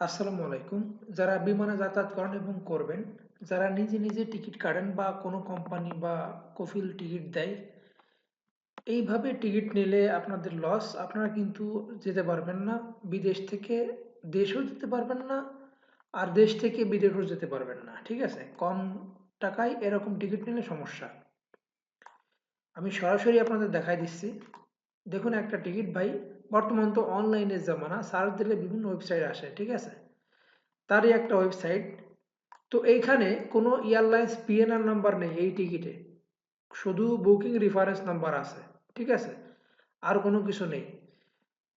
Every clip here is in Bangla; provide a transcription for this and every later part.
আসসালামু আলাইকুম। যারা বিমানে যাতায়াত করেন এবং করবেন, যারা নিজে নিজে টিকিট কাটেন বা কোনো কোম্পানি বা কফিল টিকিট দেয়, এইভাবে টিকিট নিলে আপনাদের লস আপনারা কিন্তু যেতে পারবেন না। বিদেশ থেকে দেশও যেতে পারবেন না আর দেশ থেকে বিদেশও যেতে পারবেন না, ঠিক আছে? কম টাকায় এরকম টিকিট নিলে সমস্যা। আমি সরাসরি আপনাদের দেখাই দিচ্ছি। দেখুন একটা টিকিট ভাই, বর্তমান তো অনলাইনের জামানা সার্চ দিলে বিভিন্ন ওয়েবসাইট আসে, ঠিক আছে? তারই একটা ওয়েবসাইট তো এইখানে কোনো এয়ারলাইন্স পিএনআর নাম্বার নেই এই টিকিটে। শুধু বুকিং রেফারেন্স নাম্বার আছে, ঠিক আছে? আর কোনো কিছু নেই।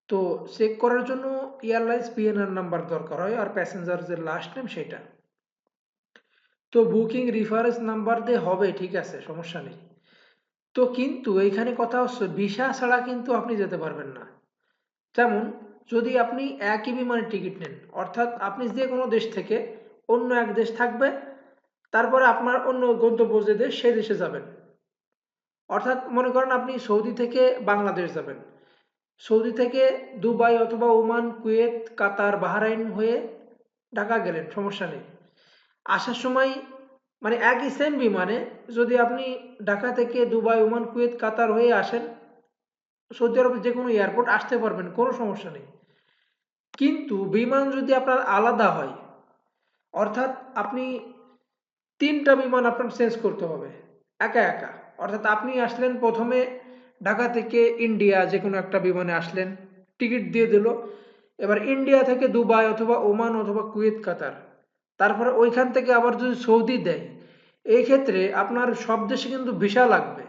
তো চেক করার জন্য এয়ারলাইন্স পিএনআর নাম্বার দরকার হয়, আর প্যাসেঞ্জার যে লাস্ট নেম সেটা। তো বুকিং রেফারেন্স নাম্বার দিয়ে হবে, ঠিক আছে? সমস্যা নেই। তো কিন্তু এইখানে কথা হচ্ছে, ভিসা ছাড়া কিন্তু আপনি যেতে পারবেন না। যেমন, যদি আপনি একই বিমানের টিকিট নেন, অর্থাৎ আপনি যে কোনো দেশ থেকে অন্য এক দেশ থাকবে, তারপরে আপনার অন্য গন্তব্য যে দেশ, সেই দেশে যাবেন। অর্থাৎ মনে করেন আপনি সৌদি থেকে বাংলাদেশ যাবেন। সৌদি থেকে দুবাই অথবা ওমান, কুয়েত, কাতার, বাহরাইন হয়ে ঢাকা গেলেন, সমস্যা নেই। আসার সময় মানে একই সেম বিমানে যদি আপনি ঢাকা থেকে দুবাই, ওমান, কুয়েত, কাতার হয়ে আসেন, সৌদি আরবের যে কোনো এয়ারপোর্ট আসতে পারবেন, কোনো সমস্যা নেই। কিন্তু বিমান যদি আপনার আলাদা হয়, অর্থাৎ আপনি তিনটা বিমান আপনার চেঞ্জ করতে হবে, একা একা। অর্থাৎ আপনি আসলেন প্রথমে ঢাকা থেকে ইন্ডিয়া যে কোনো একটা বিমানে আসলেন, টিকিট দিয়ে দিল। এবার ইন্ডিয়া থেকে দুবাই অথবা ওমান অথবা কুয়েত, কাতার। তারপরে ওইখান থেকে আবার যদি সৌদি দেয়, এই ক্ষেত্রে আপনার সব দেশে কিন্তু ভিসা লাগবে।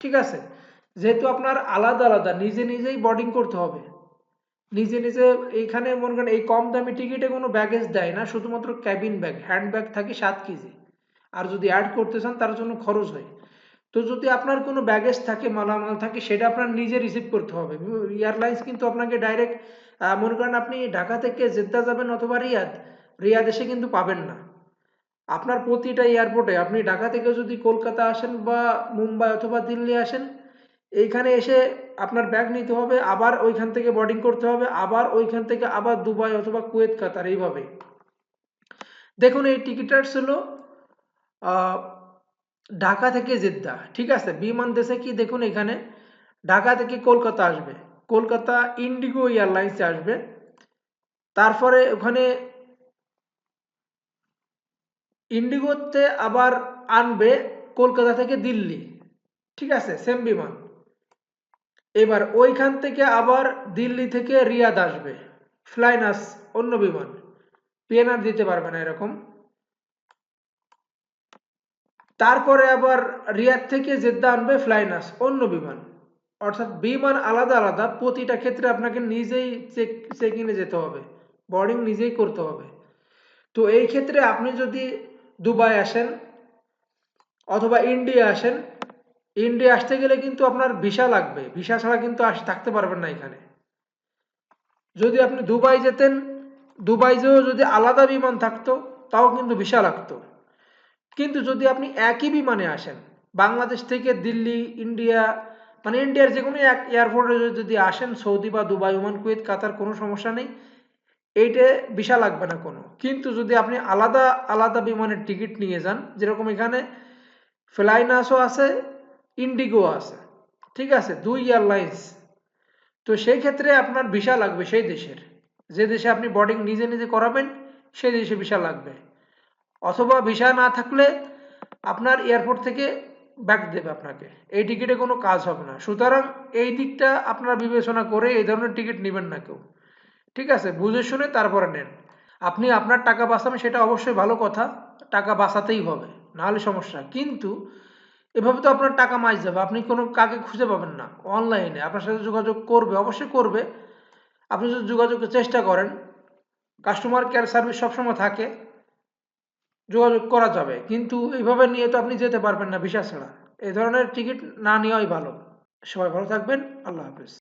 ঠিক আছে? যেহেতু আপনার আলাদা আলাদা, নিজে নিজেই বোর্ডিং করতে হবে। নিজে নিজে এইখানে মনে করেন এই কম দামি টিকিটে কোনো ব্যাগেজ দেয় না, শুধুমাত্র ক্যাবিন ব্যাগ হ্যান্ড ব্যাগ থাকে সাত কেজি আর যদি অ্যাড করতে চান, তার জন্য খরচ হয়। তো যদি আপনার কোনো ব্যাগেজ থাকে, মালামাল থাকে, সেটা আপনার নিজে রিসিভ করতে হবে। এয়ারলাইন্স কিন্তু আপনাকে ডাইরেক্ট মনে করেন আপনি ঢাকা থেকে জেদ্দা যাবেন অথবা রিয়াদ রিয়াদ এসে কিন্তু পাবেন না। আপনার প্রতিটা এয়ারপোর্টে আপনি ঢাকা থেকে যদি কলকাতা আসেন বা মুম্বাই অথবা দিল্লি আসেন, এইখানে এসে আপনার ব্যাগ নিতে হবে, আবার ওইখান থেকে বোর্ডিং করতে হবে, আবার ওইখান থেকে আবার দুবাই অথবা কুয়েত, কাতার, এইভাবে। দেখুন, এই টিকিটার ছিল ঢাকা থেকে জেদ্দা, ঠিক আছে? বিমান দেশে কি দেখুন এখানে, ঢাকা থেকে কলকাতা আসবে। কলকাতা ইন্ডিগো এয়ারলাইন্সে আসবে। তারপরে ওখানে ইন্ডিগোতে আবার আনবে কলকাতা থেকে দিল্লি। ঠিক আছে সেম বিমান। এবার ওইখান থেকে আবার দিল্লি থেকে রিয়াদ আসবে। ফ্লাইনাস অন্য বিমান। পিএনআর দিতে পারবে না এরকম। তারপরে আবার রিয়াদ থেকে জেদ্দা আনবে ফ্লাইনাস অন্য বিমান। অর্থাৎ বিমান আলাদা আলাদা, প্রতিটা ক্ষেত্রে আপনাকে নিজেই চেক চেকিংয়ে যেতে হবে। বোর্ডিং নিজেই করতে হবে। তো এই ক্ষেত্রে আপনি যদি দুবাই আসেন অথবা ইন্ডিয়া আসেন, ইন্ডিয়া আসতে গেলে কিন্তু আপনার ভিসা লাগবে। ভিসা ছাড়া কিন্তু আস, থাকতে পারবেন না এখানে। যদি আপনি দুবাই যেতেন দুবাই যেও যদি আলাদা বিমান থাকতো, তাও কিন্তু ভিসা লাগতো। কিন্তু যদি আপনি একই বিমানে আসেন, বাংলাদেশ থেকে দিল্লি, ইন্ডিয়া মানে ইন্ডিয়ার যে কোনো এক এয়ারপোর্টে যদি আসেন, সৌদি বা দুবাই, ওমান, কুয়েত, কাতার, কোনো সমস্যা নেই। এইটা ভিসা লাগবে না কোনো। কিন্তু যদি আপনি আলাদা আলাদা বিমানের টিকিট নিয়ে যান, যেরকম এখানে ফ্লাইনাসও আছে ইন্ডিগো আছে, ঠিক আছে, দুই এয়ারলাইন্স, তো সেই ক্ষেত্রে আপনার ভিসা লাগবে সেই দেশের। যে দেশে আপনি বোর্ডিং নিজে নিজে করাবেন, সেই দেশে ভিসা লাগবে। অথবা ভিসা না থাকলে আপনার এয়ারপোর্ট থেকে ব্যাক দেবে আপনাকে। এই টিকিটে কোনো কাজ হবে না। সুতরাং এই দিকটা আপনারা বিবেচনা করে এই ধরনের টিকিট নেবেন না কেউ। ঠিক আছে? বুঝে শুনে তারপরে নেন। আপনি আপনার টাকা বাঁচাবেন, সেটা অবশ্যই ভালো কথা। টাকা বাঁচাতেই হবে, নাহলে সমস্যা কিন্তু এভাবে তো আপনার টাকা মাইজ যাবে। আপনি কোনো কাকে খুঁজে পাবেন না। অনলাইনে আপনার সাথে যোগাযোগ করবে, অবশ্যই করবে। আপনি যদি যোগাযোগের চেষ্টা করেন কাস্টমার কেয়ার সার্ভিস সবসময় থাকে, যোগাযোগ করা যাবে। কিন্তু এইভাবে নিয়ে তো আপনি যেতে পারবেন না, ভিসা ছাড়া। এই ধরনের টিকিট না নেওয়াই ভালো। সবাই ভালো থাকবেন। আল্লাহ হাফিজ।